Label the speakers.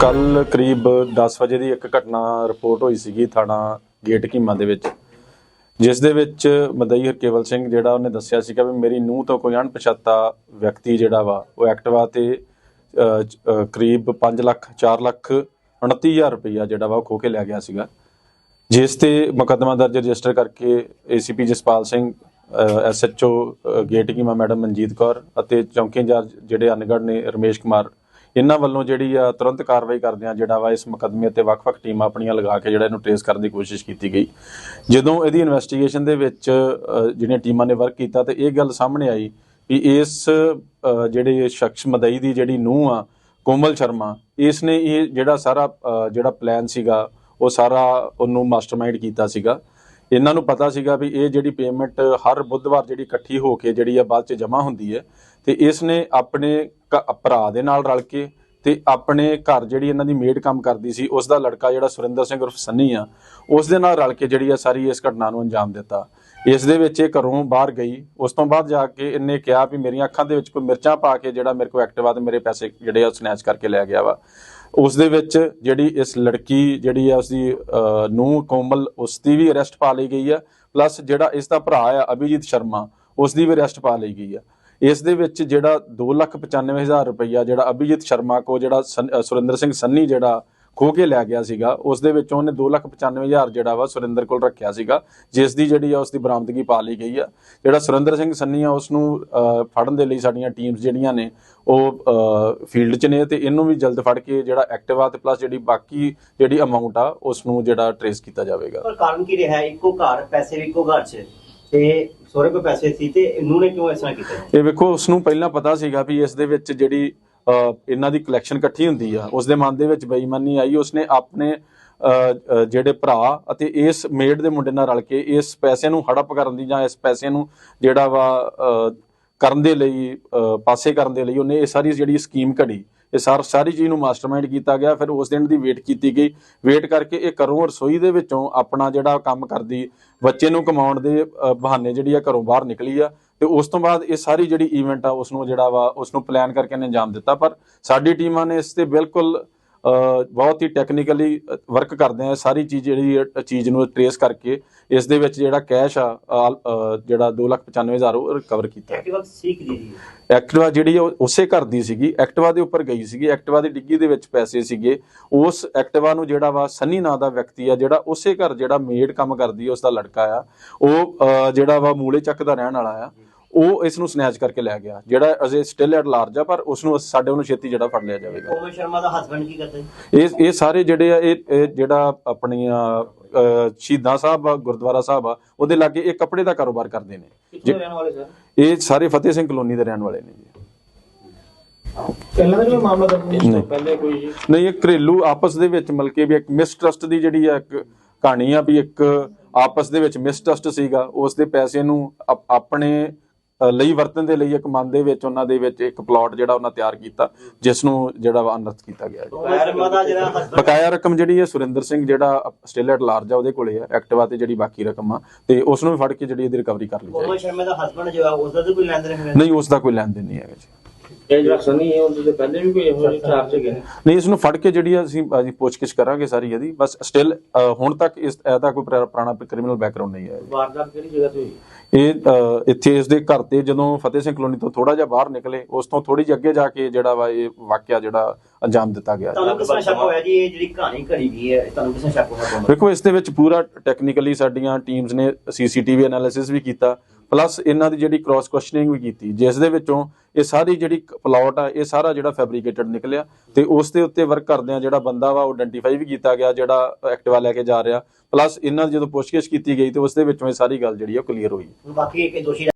Speaker 1: ਕੱਲ ਕਰੀਬ 10 ਵਜੇ ਦੀ ਇੱਕ ਘਟਨਾ ਰਿਪੋਰਟ ਹੋਈ ਸੀਗੀ ਥਾਣਾ ਗੇਟ ਕੀਮਾ ਦੇ ਵਿੱਚ, ਜਿਸ ਦੇ ਵਿੱਚ ਮਦਈ ਹਰਕੇਵਲ ਸਿੰਘ ਜਿਹੜਾ ਉਹਨੇ ਦੱਸਿਆ ਸੀਗਾ ਵੀ ਮੇਰੀ ਨੂੰਹ ਤੋਂ ਕੋਈ ਅਣਪਛਾਤਾ ਵਿਅਕਤੀ ਜਿਹੜਾ ਵਾ, ਉਹ ਐਕਟਿਵਾ ਤੇ ਕਰੀਬ 5 ਲੱਖ 4 ਲੱਖ 29000 ਰੁਪਈਆ ਜਿਹੜਾ ਵਾ ਉਹ ਖੋ ਕੇ ਲੈ ਗਿਆ ਸੀਗਾ। ਜਿਸ ਤੇ ਮੁਕੱਦਮਾ ਦਰਜ ਰਜਿਸਟਰ ਕਰਕੇ ACP Jaspal Singh SHO gate keema madam Manjeet Kaur ਅਤੇ ਚੌਂਕੀ ਇੰਚਾਰਜ ਜਿਹੜੇ ਅਨਗੜ ਨੇ ਰਮੇਸ਼ ਕੁਮਾਰ ਇਹਨਾਂ ਵੱਲੋਂ ਜਿਹੜੀ ਆ ਤੁਰੰਤ ਕਾਰਵਾਈ ਕਰਦਿਆਂ ਜਿਹੜਾ ਵਾ ਇਸ ਮੁਕੱਦਮੇ ਤੇ ਵੱਖ-ਵੱਖ ਟੀਮਾਂ ਆਪਣੀਆਂ ਲਗਾ ਕੇ ਜਿਹੜਾ ਇਹਨੂੰ ਟ੍ਰੇਸ ਕਰਨ ਦੀ ਕੋਸ਼ਿਸ਼ ਕੀਤੀ ਗਈ। ਜਦੋਂ ਇਹਦੀ ਇਨਵੈਸਟੀਗੇਸ਼ਨ ਦੇ ਵਿੱਚ ਜਿਹੜੀਆਂ ਟੀਮਾਂ ਨੇ ਵਰਕ ਕੀਤਾ ਤੇ ਇਹ ਗੱਲ ਸਾਹਮਣੇ ਆਈ ਵੀ ਇਸ ਜਿਹੜੇ ਸ਼ਖਸ ਮਦਈ ਦੀ ਜਿਹੜੀ ਨੂੰਹ ਆ, ਕੋਮਲ ਸ਼ਰਮਾ ਇਸ ਨੇ ਇਹ ਜਿਹੜਾ ਸਾਰਾ ਜਿਹੜਾ ਪਲਾਨ ਸੀਗਾ, ਉਹ ਸਾਰਾ ਉਹਨੂੰ ਮਾਸਟਰਮਾਈਂਡ ਕੀਤਾ ਸੀਗਾ। ਇਹਨਾਂ ਨੂੰ ਪਤਾ ਸੀਗਾ ਵੀ ਇਹ ਜਿਹੜੀ ਪੇਮੈਂਟ ਹਰ ਬੁੱਧਵਾਰ ਜਿਹੜੀ ਇਕੱਠੀ ਹੋ ਕੇ ਜਿਹੜੀ ਆ ਬਾਅਦ ਚ ਜਮ੍ਹਾਂ ਹੁੰਦੀ ਹੈ ਤੇ ਇਸ ਨੇ ਆਪਣੇ ਭਰਾ ਦੇ ਨਾਲ ਰਲ ਕੇ ਤੇ ਆਪਣੇ ਘਰ ਜਿਹੜੀ ਇਹਨਾਂ ਦੀ ਮੇਡ ਕੰਮ ਕਰਦੀ ਸੀ, ਉਸ ਦਾ ਲੜਕਾ ਜਿਹੜਾ ਸੁਰਿੰਦਰ ਸਿੰਘ ਉਰਫ ਸੰਨੀ ਆ, ਉਸ ਦੇ ਨਾਲ ਰਲ ਕੇ ਜਿਹੜੀ ਆ ਸਾਰੀ ਇਸ ਘਟਨਾ ਨੂੰ ਅੰਜਾਮ ਦਿੱਤਾ। ਇਸ ਦੇ ਵਿੱਚ ਇਹ ਘਰੋਂ ਬਾਹਰ ਗਈ, ਉਸ ਤੋਂ ਬਾਅਦ ਜਾ ਕੇ ਇਹਨੇ ਕਿਹਾ ਵੀ ਮੇਰੀਆਂ ਅੱਖਾਂ ਦੇ ਵਿੱਚ ਕੋਈ ਮਿਰਚਾਂ ਪਾ ਕੇ ਜਿਹੜਾ ਮੇਰੇ ਕੋਲ ਐਕਟਿਵਾ ਤੇ ਮੇਰੇ ਪੈਸੇ ਜਿਹੜੇ ਆ ਸਨੈਚ ਕਰਕੇ ਲੈ ਗਿਆ ਵਾ। ਉਸ ਦੇ ਵਿੱਚ ਜਿਹੜੀ ਇਸ ਲੜਕੀ ਜਿਹੜੀ ਆ ਉਸਦੀ ਨੂੰ ਕੋਮਲ, ਉਸ ਦੀ ਵੀ ਅਰੈਸਟ ਪਾ ਲਈ ਗਈ ਆ ਪਲੱਸ ਜਿਹੜਾ ਇਸ ਦਾ ਭਰਾ ਆ, ਅਭਿਜੀਤ ਸ਼ਰਮਾ, ਉਸ ਦੀ ਵੀ ਅਰੈਸਟ ਪਾ ਲਈ ਗਈ ਆ। ਇਸ ਦੇ ਵਿੱਚ ਜਿਹੜਾ 295000 ਰੁਪਈਆ ਜਿਹੜਾ ਅਭਿਜੀਤ ਸ਼ਰਮਾ ਕੋ ਜਿਹੜਾ ਸੁਰਿੰਦਰ ਸਿੰਘ ਸੰਨੀ ਜਿਹੜਾ ਖੋ ਕੇ ਲੈ ਗਿਆ ਸੀਗਾ, ਉਸ ਦੇ ਵਿੱਚੋਂ ਉਹਨੇ 295000 ਜਿਹੜਾ ਵਾ ਸੁਰਿੰਦਰ ਕੋਲ ਰੱਖਿਆ ਸੀਗਾ, ਜਿਸ ਦੀ ਜਿਹੜੀ ਆ ਉਸ ਦੀ ਬਰਾਮਦਗੀ ਪਾ ਲਈ ਗਈ ਆ। ਜਿਹੜਾ ਸੁਰਿੰਦਰ ਸਿੰਘ ਸੰਨੀ ਆ, ਉਸ ਨੂੰ ਫੜਨ ਦੇ ਲਈ ਸਾਡੀਆਂ ਟੀਮਸ ਜਿਹੜੀਆਂ ਨੇ, ਉਹ ਫੀਲਡ 'ਚ ਨੇ ਤੇ ਇਹਨੂੰ ਵੀ ਜਲਦ ਫੜ ਕੇ ਜਿਹੜਾ ਐਕਟਿਵਾ ਤੇ ਪਲੱਸ ਜਿਹੜੀ ਬਾਕੀ ਜਿਹੜੀ ਅਮਾਉਂਟ ਆ, ਉਸ ਨੂੰ ਜਿਹੜਾ ਟਰੇਸ ਕੀਤਾ ਜਾਵੇਗਾ।
Speaker 2: ਪਰ ਕਾਰਨ ਕੀ ਰਿਹਾ? ਇੱਕੋ ਘਰ, ਪੈਸੇ ਵੀ ਇੱਕੋ ਘਰ 'ਚ? ਤੇ ਸੋਰੇ ਕੋ ਪੈਸੇ ਸੀ ਤੇ ਨੂੰ ਨੇ ਕਿਉਂ ਇਸ ਤਰ੍ਹਾਂ ਕੀਤਾ?
Speaker 1: ਇਹ ਵੇਖੋ ਉਸ ਨੂੰ ਪਹਿਲਾਂ ਪਤਾ ਸੀਗਾ ਵੀ ਇਸ ਦੇ ਵਿੱਚ ਜਿਹੜੀ ਅਹ, ਇਹਨਾਂ ਦੀ ਕਲੈਕਸ਼ਨ ਇਕੱਠੀ ਹੁੰਦੀ ਆ। ਉਸ ਦੇ ਮਨ ਦੇ ਵਿੱਚ ਬੇਈਮਾਨੀ ਆਈ ਉਸਨੇ ਆਪਣੇ ਅਹ, ਅਹ, ਜਿਹੜੇ ਭਰਾ ਅਤੇ ਇਸ ਮੇਡ ਦੇ ਮੁੰਡੇ ਨਾਲ ਰਲ ਕੇ ਇਸ ਪੈਸੇ ਨੂੰ ਹੜਪ ਕਰਨ ਦੀ ਜਾਂ ਇਸ ਪੈਸੇ ਨੂੰ ਜਿਹੜਾ ਵਾ ਅਹ, ਕਰਨ ਦੇ ਲਈ ਅਹ, ਪਾਸੇ ਕਰਨ ਦੇ ਲਈ ਉਹਨੇ ਇਹ ਸਾਰੀ ਜਿਹੜੀ ਸਕੀਮ ਘੜੀ। ਇਹ ਸਾਰ ਸਾਰੀ ਚੀਜ਼ ਨੂੰ ਮਾਸਟਰਮਾਈਂਡ ਕੀਤਾ ਗਿਆ, ਫਿਰ ਉਸ ਦਿਨ ਦੀ ਵੇਟ ਕੀਤੀ ਗਈ। ਵੇਟ ਕਰਕੇ ਇਹ ਘਰੋਂ ਰਸੋਈ ਦੇ ਵਿੱਚੋਂ ਆਪਣਾ ਜਿਹੜਾ ਕੰਮ ਕਰਦੀ, ਬੱਚੇ ਨੂੰ ਕਮਾਉਣ ਦੇ ਬਹਾਨੇ ਜਿਹੜੀ ਆ ਘਰੋਂ ਬਾਹਰ ਨਿਕਲੀ ਆ। ਤੇ ਉਸ ਤੋਂ ਬਾਅਦ ਇਹ ਸਾਰੀ ਜਿਹੜੀ ਇਵੈਂਟ ਆ ਉਸ ਨੂੰ ਜਿਹੜਾ ਵਾ ਉਸ ਨੂੰ ਪਲਾਨ ਕਰਕੇ ਇਹਨੇ ਅੰਜਾਮ ਦਿੱਤਾ। ਪਰ ਸਾਡੀ ਟੀਮਾਂ ਨੇ ਇਸ ਤੇ ਬਿਲਕੁਲ ਬਹੁਤ ਹੀ ਟੈਕਨੀਕਲੀ ਵਰਕ ਕਰਦੇ ਆ। ਸਾਰੀ ਚੀਜ਼ ਜਿਹੜੀ ਚੀਜ਼ ਨੂੰ ਟ੍ਰੇਸ ਕਰਕੇ ਇਸ ਦੇ ਵਿੱਚ ਜਿਹੜਾ ਕੈਸ਼ ਆ ਜਿਹੜਾ 295000 ਉਹ ਰਿਕਵਰ ਕੀਤਾ।
Speaker 2: ਐਕਟਿਵਾ ਸੀਖ ਦੀ ਜੀ
Speaker 1: ਐਕਟਿਵਾ ਜਿਹੜੀ ਉਸੇ ਘਰ ਦੀ ਸੀਗੀ। ਐਕਟਿਵਾ ਦੇ ਉੱਪਰ ਗਈ ਸੀਗੀ। ਐਕਟਿਵਾ ਦੀ ਡਿੱਗੀ ਦੇ ਵਿੱਚ ਪੈਸੇ ਸੀਗੇ। ਉਸ ਐਕਟਿਵਾ ਨੂੰ ਜਿਹੜਾ ਵਾ ਸੰਨੀ ਨਾਂ ਦਾ ਵਿਅਕਤੀ ਆ ਜਿਹੜਾ ਉਸੇ ਘਰ ਜਿਹੜਾ ਮੇਡ ਕੰਮ ਕਰਦੀ ਆ ਉਸ ਦਾ ਲੜਕਾ ਆ। ਉਹ ਜਿਹੜਾ ਵਾ ਮੂਲੇ ਚੱਕ ਦਾ ਰਹਿਣ ਵਾਲਾ ਆ। ਉਹ ਇਸ ਨੂੰ ਸਨੈਚ ਕਰਕੇ ਲੈ ਗਿਆ ਜਿਹੜਾ ਅਜੇ ਸਟਿਲ ਐਟ ਲਾਰਜ ਆ ਪਰ ਉਸ ਨੂੰ ਸਾਡੇ ਉਹਨੂੰ ਛੇਤੀ ਜਿਹੜਾ ਫੜ ਲਿਆ ਜਾਵੇਗਾ।
Speaker 2: ਕੋਮਲ ਸ਼ਰਮਾ ਦਾ ਹਸਬੰਡ ਕੀ ਕਰਦਾ?
Speaker 1: ਇਹ ਇਹ ਸਾਰੇ ਜਿਹੜੇ ਆ ਇਹ ਇਹ ਜਿਹੜਾ ਆਪਣੀਆਂ ਸ਼ਹੀਦਾਂ ਸਾਹਿਬ ਆ ਗੁਰਦੁਆਰਾ ਸਾਹਿਬ ਆ ਉਹਦੇ ਲਾਗੇ ਇਹ ਕੱਪੜੇ ਦਾ ਕਾਰੋਬਾਰ ਕਰਦੇ ਨੇ।
Speaker 2: ਕਿੱਥੋਂ ਰਹਿਣ ਵਾਲੇ ਸਰ?
Speaker 1: ਇਹ ਸਾਰੇ ਫਤਿਹ ਸਿੰਘ ਕਲੋਨੀ ਦੇ ਰਹਿਣ ਵਾਲੇ ਨੇ ਜੀ।
Speaker 3: ਪਹਿਲਾਂ ਵੀ ਕੋਈ ਮਾਮਲਾ ਦਰਜ ਨਹੀਂ
Speaker 1: ਨਹੀਂ।
Speaker 3: ਪਹਿਲੇ ਕੋਈ ਜੀ।
Speaker 1: ਨਹੀਂ ਇਹ ਘਰੇਲੂ ਆਪਸ ਦੇ ਵਿੱਚ ਮਿਲ ਕੇ ਵੀ ਇੱਕ ਮਿਸਟਰਸਟ ਦੀ ਜਿਹੜੀ ਆ ਇੱਕ ਕਹਾਣੀ ਆ ਵੀ ਇੱਕ ਆਪਸ ਦੇ ਵਿੱਚ ਮਿਸਟਰਸਟ ਸੀਗਾ ਉਸ ਦੇ ਪੈਸੇ ਨੂੰ ਆਪ- ਆਪਣੇ ਲਈ ਵਰਤਣ ਦੇ ਲਈ ਇੱਕ ਮਨ ਦੇ ਵਿੱਚ ਉਹਨਾਂ ਦੇ ਵਿੱਚ ਇੱਕ ਪਲਾਟ ਜਿਹੜਾ ਉਹਨਾਂ ਤਿਆਰ ਕੀਤਾ ਜਿਸ ਨੂੰ ਜਿਹੜਾ ਅਨਰਥ ਕੀਤਾ ਗਿਆ ਬਕਾਇਆ ਰਕਮ ਜਿਹੜੀ ਹੈ ਸੁਰਿੰਦਰ ਸਿੰਘ ਜਿਹੜਾ ਸਟਿਲ ਐਟ ਲਾਰਜ ਆ ਉਹਦੇ ਕੋਲੇ ਆ ਐਕਟਿਵਾ ਤੇ ਜਿਹੜੀ ਬਾਕੀ ਰਕਮ ਆ ਤੇ ਉਸ ਨੂੰ ਵੀ ਫੜ ਕੇ ਜਿਹੜੀ ਇਹਦੀ ਰਿਕਵਰੀ ਕਰ ਲਈ
Speaker 2: ਕੋਮਲ
Speaker 1: ਜਾਏਗੀ
Speaker 2: ਸ਼ਰਮਾ ਦਾ ਹਸਬੰਡ ਜੋ ਆ ਉਸ ਦਾ ਤਾਂ ਕੋਈ ਲੈਣ ਦੇਣ ਹੈ?
Speaker 1: ਨਹੀਂ ਉਸ ਦਾ ਕੋਈ ਲੈਣ ਦੇਣ ਨਹੀਂ ਹੈਗਾ ਜੀ।
Speaker 3: ਇਹ ਜਿਹੜਾ ਸਨੀ ਹੈ ਉਹਦੇ ਤੇ ਪਹਿਲੇ ਵੀ ਕੋਈ ਇਹੋ ਜਿਹੇ ਚਾਰਜ ਹੈਗੇ ਨੇ?
Speaker 1: ਨਹੀਂ ਇਸ ਨੂੰ ਫੜ ਕੇ ਜਿਹੜੀ ਆ ਅਸੀਂ ਅਸੀਂ ਪੁੱਛਗਿੱਛ ਕਰਾਂਗੇ ਸਾਰੀ ਇਹਦੀ। ਬਸ ਸਟਿਲ ਹੁਣ ਤੱਕ ਇਸ ਇਹਦਾ ਕੋਈ ਪੁਰਾ- ਪੁਰਾਣਾ ਕ੍ਰਿਮੀਨਲ ਬੈਕਗ੍ਰਾਉਂਡ ਨਹੀਂ ਹੈ
Speaker 3: ਵਾਰਦਾਤ ਕਿਹੜੀ ਜਗ੍ਹਾ ਤੇ ਹੋਈ?
Speaker 1: ਇਹ ਅ, ਇੱਥੇ ਇਸ ਦੇ ਘਰ ਤੇ ਜਦੋਂ ਫਤਿਹ ਸਿੰਘ ਕਲੋਨੀ ਤੋਂ ਥੋੜਾ ਜਿਹਾ ਬਾਹਰ ਨਿਕਲੇ ਉਸ ਤੋਂ ਥੋੜੀ ਜਿਹੀ ਅੱਗੇ ਜਾ ਕੇ ਜਿਹੜਾ ਵਾ ਇਹ ਵਾਕਿਆ ਜਿਹੜਾ ਅੰਜਾਮ ਦਿੱਤਾ ਗਿਆ।
Speaker 2: ਤੁਹਾਨੂੰ ਕਿਸ ਤਰ੍ਹਾਂ ਸ਼ੱਕ ਹੋਇਆ ਜੀ? ਇਹ ਜਿਹੜੀ ਕਹਾਣੀ ਘੜੀ ਗਈ ਹੈ ਤੁਹਾਨੂੰ ਕਿਸ ਤਰ੍ਹਾਂ ਸ਼ੱਕ ਹੋਇਆ?
Speaker 1: ਵੇਖੋ ਇਸ ਦੇ ਵਿੱਚ ਪੂਰਾ ਟੈਕਨੀਕਲੀ ਸਾਡੀਆਂ ਟੀਮਸ ਨੇ ਸੀਸੀਟੀਵੀ ਐਨਾਲਿਸਿਸ ਵੀ ਕੀਤਾ। ਪਲੱਸ ਇਹਨਾਂ ਦੀ ਜਿਹੜੀ ਕ੍ਰਾਸ ਕੁਐਸਚਨਿੰਗ ਵੀ ਕੀਤੀ, ਜਿਸ ਦੇ ਵਿੱਚੋਂ ਇਹ ਸਾਰੀ ਜਿਹੜੀ ਪਲਾਟ ਆ, ਇਹ ਸਾਰਾ ਜਿਹੜਾ ਫੈਬਰੀਕੇਟਡ ਨਿਕਲਿਆ ਤੇ ਉਸ ਦੇ ਉੱਤੇ ਵਰਕ ਕਰਦਿਆਂ ਜਿਹੜਾ ਬੰਦਾ ਵਾ, ਉਹ ਆਇਡੈਂਟੀਫਾਈ ਵੀ ਕੀਤਾ ਗਿਆ, ਜਿਹੜਾ ਐਕਟਿਵਾ ਲੈ ਕੇ ਜਾ ਰਿਹਾ। ਪਲੱਸ ਇਹਨਾਂ ਦੀ ਜਦੋਂ ਪੁੱਛਗਿੱਛ ਕੀਤੀ ਗਈ ਤੇ ਉਸ ਦੇ ਵਿੱਚੋਂ ਇਹ ਸਾਰੀ ਗੱਲ ਜਿਹੜੀ ਆ ਕਲੀਅਰ ਹੋਈ।
Speaker 2: ਬਾਕੀ ਇੱਕ ਦੋਸ਼ੀ